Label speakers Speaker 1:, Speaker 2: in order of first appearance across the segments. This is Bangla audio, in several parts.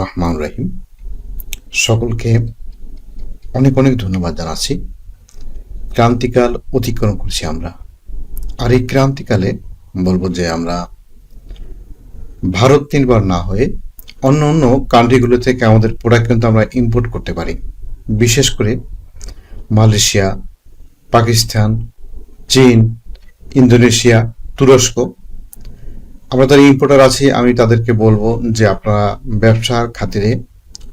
Speaker 1: রহমান রহিম সকলকে অনেক অনেক ধন্যবাদ জানাচ্ছি। ক্রান্তিকাল অতিক্রম করছি আমরা। আর এই ক্রান্তিকালে বলব যে আমরা ভারত নির্ভর না হয়ে অন্য অন্য কান্ট্রিগুলো থেকে আমাদের প্রোডাক্ট কিন্তু আমরা ইম্পোর্ট করতে পারি। বিশেষ করে মালয়েশিয়া, পাকিস্তান, চীন, ইন্দোনেশিয়া, তুরস্ক আমরা তার ইম্পোর্টার আছি, আমি তাদেরকে বলব যে আপনারা ব্যবসার খাতিরে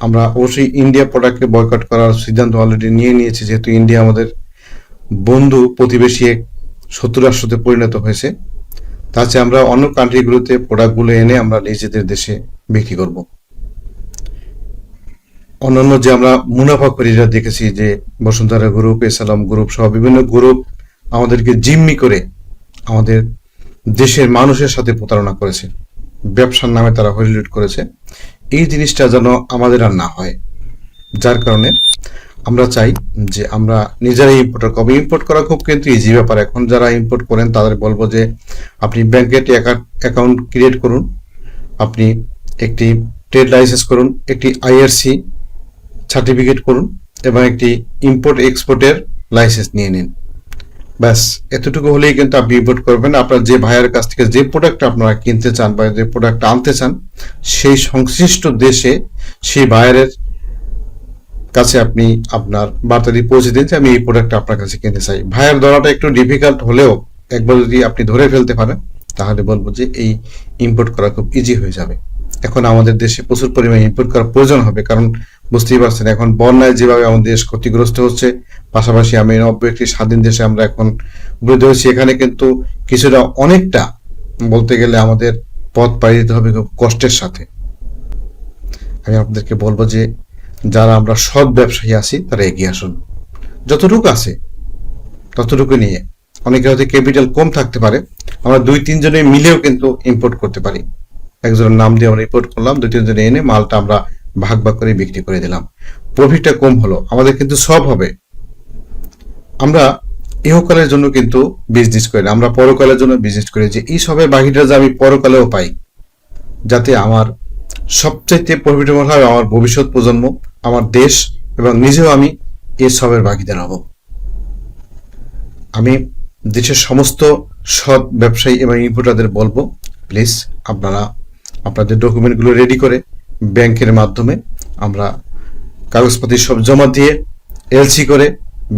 Speaker 1: আমরা অবশ্যই ইন্ডিয়া প্রোডাক্টকে বয়কট করার সিদ্ধান্ত অলরেডি নিয়ে নিয়েছি, যেহেতু ইন্ডিয়া আমাদের বন্ধু প্রতিবেশী এক শত্রু রাষ্ট্রতে পরিণত হয়েছে। তাছে আমরা অন্য কান্ট্রিগুলোতে প্রোডাক্টগুলো এনে আমরা নিজেদের দেশে বিক্রি করব। অন্যান্য যে আমরা মুনাফাখরিরা দেখেছি, যে বসুন্ধরা গ্রুপ এসালাম গ্রুপ সহ বিভিন্ন গ্রুপ আমাদেরকে জিম্মি করে আমাদের দেশের মানুষের সাথে প্রতারণা করেছে। ব্যবসার নামে তারা হরিলুট করেছে। এই জিনিসটা যেন আমাদের আর না হয়। যার কারণে আমরা চাই যে আমরা নিজেরাই ইম্পোর্টার কবে ইম্পোর্ট করা খুব কিন্তু ইজি ব্যাপার। এখন যারা ইম্পোর্ট করেন, তাদের বলব যে আপনি ব্যাংকে একটি অ্যাকাউন্ট ক্রিয়েট করুন। আপনি একটি ট্রেড লাইসেন্স করুন, একটি আইআরসি সার্টিফিকেট করুন এবং একটি ইম্পোর্ট এক্সপোর্টের লাইসেন্স নিয়ে নিন। ব্যাস, এতটুকু হলেই কিন্তু আপনি ইম্পোর্ট করবেন। আপনার যে ভাইয়ের কাছ থেকে যে প্রোডাক্ট আপনারা কিনতে চান বা যে প্রোডাক্ট আনতে চান, সেই সংশ্লিষ্ট দেশে সেই ভাইয়ের কাছে আপনি আপনার বার্তাটি পৌঁছে দিন যে আমি এই প্রোডাক্ট আপনার কাছে কিনতে চাই। ভাইয়ের ধরাটা একটু ডিফিকাল্ট হলেও একবার যদি আপনি ধরে ফেলতে পারেন, তাহলে বলব যে এই ইম্পোর্ট করা খুব ইজি হয়ে যাবে। এখন আমাদের দেশে প্রচুর পরিমাণে ইম্পোর্ট করার প্রয়োজন হবে, কারণ বুঝতেই পারছেন এখন বন্যায় যেভাবে আমাদের দেশ ক্ষতিগ্রস্ত হচ্ছে, পাশাপাশি আমি নব্বই একটি স্বাধীন দেশে আমরা এখন উপনীত হয়েছি। এখানে কিন্তু কিছুটা অনেকটা বলতে গেলে আমাদের পথ পাড়ি দিতে হবে খুব কষ্টের সাথে। আমি আপনাদেরকে বলব যে যারা আমরা সৎ ব্যবসায়ী আছি, তারা এগিয়ে আসুন। যতটুকু আছে, ততটুকু নিয়ে। অনেকের হয়তো ক্যাপিটাল কম থাকতে পারে, আমরা দুই তিনজনে মিলেও কিন্তু ইম্পোর্ট করতে পারি। একজনের নাম দিয়ে আমরা রিপোর্ট করলাম, দুই তিনজনে এনে মালটা আমরা ভাগ ভাগ করে বিক্রি করে দিলাম। প্রফিটটা কম হলো, আমাদের কিন্তু সব হবে। আমরা ইহকালের জন্য কিন্তু বিজনেস করি আমরা পরকালের জন্য বিজনেস করি। যে এই সবের বাকিটা যে আমি পরকালেও পাই, যাতে আমার সবচাইতে প্রফিটেবল হয় আমার ভবিষ্যৎ প্রজন্ম, আমার দেশ এবং নিজেও আমি এই সবের ভাগিদার হব আমি দেশের সমস্ত সৎ ব্যবসায়ী এবং ইম্পোর্টারদের বলব প্লিজ আপনারা আপনাদের ডকুমেন্টগুলো রেডি করে ব্যাংকের মাধ্যমে আমরা কাগজপাতি সব জমা দিয়ে এলসি করে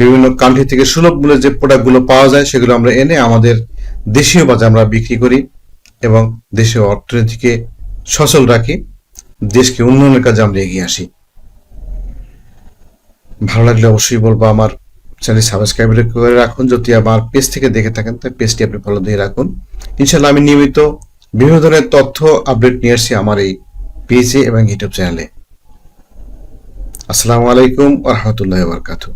Speaker 1: বিভিন্ন কান্ট্রি থেকে সুলভ মূল্যে যে প্রোডাক্টগুলো পাওয়া যায় সেগুলো আমরা এনে আমাদের দেশীয় বাজারে আমরা বিক্রি করি এবং দেশীয় অর্থনীতিকে সচল রাখি, দেশকে উন্নয়নের কাজে আমরা এগিয়ে আসি। ভালো লাগলে অবশ্যই বলব আমার চ্যানেল সাবস্ক্রাইব করে রাখুন। যদি আমার পেজ থেকে দেখে থাকেন তাই পেজটি আপনি ফলো দিয়ে রাখুন। ইনশাল্লাহ আমি নিয়মিত বিভিন্ন ধরনের তথ্য আপডেট নিয়ে আসছি আমার এই পেজে এবং ইউটিউব চ্যানেলে। আসসালামু আলাইকুম রহমতুল্লাহ বরকাতু